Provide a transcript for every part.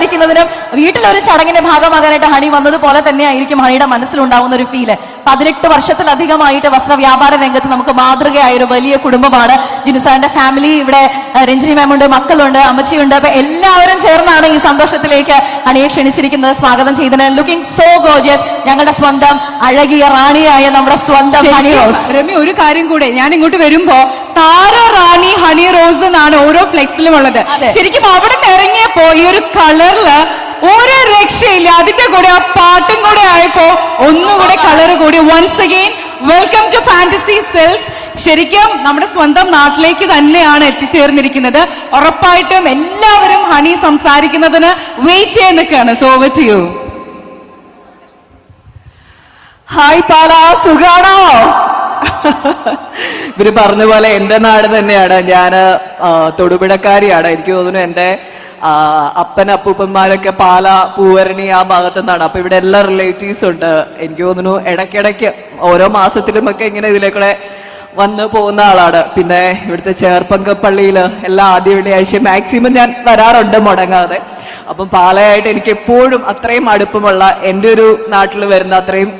സംസാരിക്കുന്നതിനും വീട്ടിലൊരു ചടങ്ങിന്റെ ഭാഗമാകാനായിട്ട് ഹണി വന്നതുപോലെ തന്നെ ആയിരിക്കും ഹണിയുടെ മനസ്സിലുണ്ടാവുന്ന ഒരു ഫീൽ പതിനെട്ട് വർഷത്തിലധികമായിട്ട് വസ്ത്ര വ്യാപാര രംഗത്ത് നമുക്ക് മാതൃകയായ ഒരു വലിയ കുടുംബമാണ്. ജിനുസാറിന്റെ ഫാമിലി ഇവിടെ രഞ്ജിനി മാമുണ്ട് മക്കളുണ്ട് അമ്മച്ചിയുണ്ട്. അപ്പൊ എല്ലാവരും ചേർന്നാണ് ഈ സന്തോഷത്തിലേക്ക് ഹണിയെ ക്ഷണിച്ചിരിക്കുന്നത്. സ്വാഗതം ചെയ്തത് ലുക്കിംഗ് സോ ഗോജിയസ് ഞങ്ങളുടെ സ്വന്തം അഴകിയ റാണിയായ നമ്മുടെ സ്വന്തം ഹണി റോസ്. രമ്യ ഒരു കാര്യം കൂടെ. ഞാൻ ഇങ്ങോട്ട് വരുമ്പോ താര റാണി ഹണി റോസ് എന്നാണ് ഓരോ ഫ്ലെക്സിലും ഉള്ളത്. ശരിക്കും അവിടെ നിന്ന് ഇറങ്ങിയപ്പോ ഈ ഒരു കളറിൽ ഒരു രക്ഷയില്ല. അതിന്റെ കൂടെ ആ പാട്ടും കൂടെ ആയപ്പോ ഒന്നുകൂടെ കളർ കൂടി. Once again welcome to Fantasy Sales ശരിക്കും നമ്മുടെ സ്വന്തം നാട്ടിലേക്ക് തന്നെയാണ് എത്തിച്ചേർന്നിരിക്കുന്നത്. ഉറപ്പായിട്ടും എല്ലാവരും ഹണി സംസാരിക്കുന്നതിന് വെയിറ്റ് ചെയ്യാൻ നിൽക്കുകയാണ്. So over to you hi Pala സുഖാണോ? ഇവർ പറഞ്ഞ പോലെ എന്റെ നാട് തന്നെയാണ്. ഞാൻ തൊടുപുഴക്കാരിയാണ്. എനിക്ക് തോന്നുന്നു എന്റെ അപ്പൻ അപ്പൂപ്പന്മാരൊക്കെ പാല പൂവരണി ആ ഭാഗത്തു നിന്നാണ് അപ്പൊ ഇവിടെ എല്ലാ റിലേറ്റീവ്സ് ഉണ്ട്. എനിക്ക് തോന്നുന്നു ഇടയ്ക്കിടയ്ക്ക് ഓരോ മാസത്തിലുമൊക്കെ ഇങ്ങനെ ഇതിലേക്കൂടെ വന്ന് പോകുന്ന ആളാണ്. പിന്നെ ഇവിടുത്തെ ചേർപ്പങ്ക പള്ളിയിൽ എല്ലാ ആദ്യ വെള്ളിയാഴ്ച മാക്സിമം ഞാൻ വരാറുണ്ട് മുടങ്ങാതെ. അപ്പം പാലയായിട്ട് എനിക്ക് എപ്പോഴും അത്രയും അടുപ്പമുള്ള എന്റെ ഒരു നാട്ടിൽ വരുന്ന അത്രയും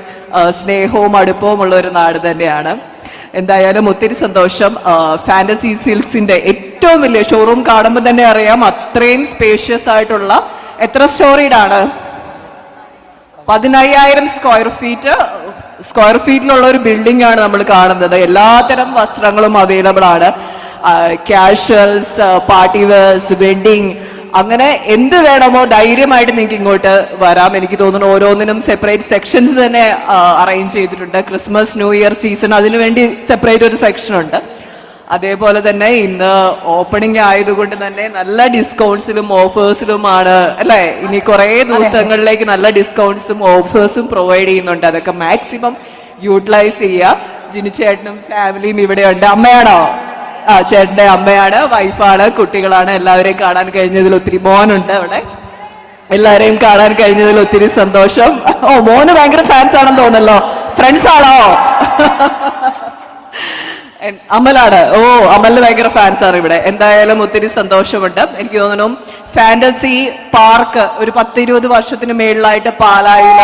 സ്നേഹവും അടുപ്പവും ഉള്ള ഒരു നാട് തന്നെയാണ്. എന്തായാലും ഒത്തിരി സന്തോഷം. ഫാന്റസി സിൽക്സിന്റെ ഏറ്റവും വലിയ ഷോറൂം കാണുമ്പോൾ തന്നെ അറിയാം അത്രയും സ്പേഷ്യസ് ആയിട്ടുള്ള എത്ര സ്റ്റോറീഡാണ് പതിനയ്യായിരം സ്ക്വയർ ഫീറ്റ് സ്ക്വയർ ഫീറ്റിലുള്ള ഒരു ബിൽഡിംഗ് ആണ് നമ്മൾ കാണുന്നത്. എല്ലാത്തരം വസ്ത്രങ്ങളും അവൈലബിൾ ആണ്. ക്യാഷ്വൽസ് പാർട്ടി വെയർസ് വെഡിങ് അങ്ങനെ എന്ത് വേണമോ ധൈര്യമായിട്ട് നിങ്ങൾക്ക് ഇങ്ങോട്ട് വരാം. എനിക്ക് തോന്നുന്നു ഓരോന്നിനും സെപ്പറേറ്റ് സെക്ഷൻസ് തന്നെ അറേഞ്ച് ചെയ്തിട്ടുണ്ട്. ക്രിസ്മസ് ന്യൂ ഇയർ സീസൺ അതിനുവേണ്ടി സെപ്പറേറ്റ് ഒരു സെക്ഷൻ ഉണ്ട്. അതേപോലെ തന്നെ ഇന്ന് ഓപ്പണിംഗ് ആയതുകൊണ്ട് തന്നെ നല്ല ഡിസ്കൗണ്ട്സിലും ഓഫേഴ്സിലുമാണ് അല്ലെ? ഇനി കുറെ ദിവസങ്ങളിലേക്ക് നല്ല ഡിസ്കൗണ്ട്സും ഓഫേഴ്സും പ്രൊവൈഡ് ചെയ്യുന്നുണ്ട്. അതൊക്കെ മാക്സിമം യൂട്ടിലൈസ് ചെയ്യുക. ജിനു ചേട്ടനും ഫാമിലിയും ഇവിടെയുണ്ട്. അമ്മയാണോ? ആ ചേട്ടന്റെ അമ്മയാണ് വൈഫാണ് കുട്ടികളാണ്. എല്ലാവരെയും കാണാൻ കഴിഞ്ഞതിൽ ഒത്തിരി മോനുണ്ട് അവിടെ. എല്ലാവരെയും കാണാൻ കഴിഞ്ഞതിൽ ഒത്തിരി സന്തോഷം. ഓ മോന് ഭയങ്കര ഫാൻസ് ആണെന്ന് തോന്നല്ലോ ഫ്രണ്ട്സ് ആണോ? അമലാണ്. ഓ അമലിന് ഭയങ്കര ഫാൻസ് ആണ് ഇവിടെ. എന്തായാലും ഒത്തിരി സന്തോഷമുണ്ട്. എനിക്ക് തോന്നുന്നു ഫാന്റസി പാർക്ക് ഒരു പത്തിരുപത് വർഷത്തിന് മേളിലായിട്ട് പാലായിൽ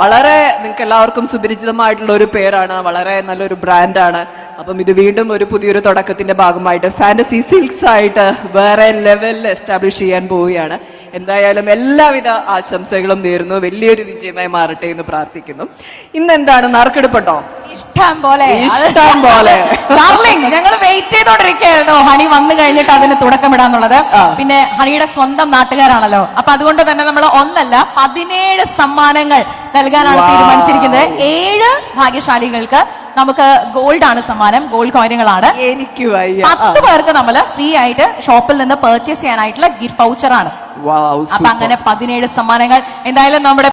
വളരെ നിങ്ങൾക്ക് എല്ലാവർക്കും സുപരിചിതമായിട്ടുള്ള ഒരു പേരാണ്. വളരെ നല്ലൊരു ബ്രാൻഡാണ് അപ്പം ഇത് വീണ്ടും ഒരു പുതിയൊരു തുടക്കത്തിന്റെ ഭാഗമായിട്ട് ഫാന്റസി സിൽക്സ് ആയിട്ട് വേറെ ലെവലിൽ എസ്റ്റാബ്ലിഷ് ചെയ്യാൻ പോവുകയാണ്. എന്തായാലും എല്ലാവിധ ആശംസകളും നേരുന്നു. വലിയൊരു വിജയമായി മാറട്ടെ എന്ന് പ്രാർത്ഥിക്കുന്നു. ഇന്ന് എന്താണ് നറുക്കെടുപ്പുണ്ടോ ഇഷ്ടം പോലെ. ഇഷ്ടം പോലെ. ഞങ്ങൾ വെയിറ്റ് ചെയ്തോണ്ടിരിക്കുകയായിരുന്നു. ഹണി വന്നു കഴിഞ്ഞിട്ട് അതിന് തുടക്കമിടാന്നുള്ളത്. പിന്നെ ഹണിയുടെ സ്വന്തം നാട്ടുകാരാണല്ലോ. അപ്പൊ അതുകൊണ്ട് തന്നെ നമ്മൾ ഒന്നല്ല പതിനേഴ് സമ്മാനങ്ങൾ നൽകാനാണ് തീരുമാനിച്ചിരിക്കുന്നത്. ഏഴ് ഭാഗ്യശാലികൾക്ക് നമുക്ക് ഗോൾഡ് ആണ് സമ്മാനം. ഗോൾഡ് കോയിനുകളാണ്. എനിക്ക് പത്ത് പേർക്ക് നമ്മൾ ഫ്രീ ആയിട്ട് ഷോപ്പിൽ നിന്ന് പർച്ചേസ് ചെയ്യാനായിട്ടുള്ള ഗിഫ്റ്റ് വൗച്ചർ ആണ്. അപ്പൊ അങ്ങനെ പതിനേഴ് സമ്മാനങ്ങൾ എന്തായാലും നമ്മുടെ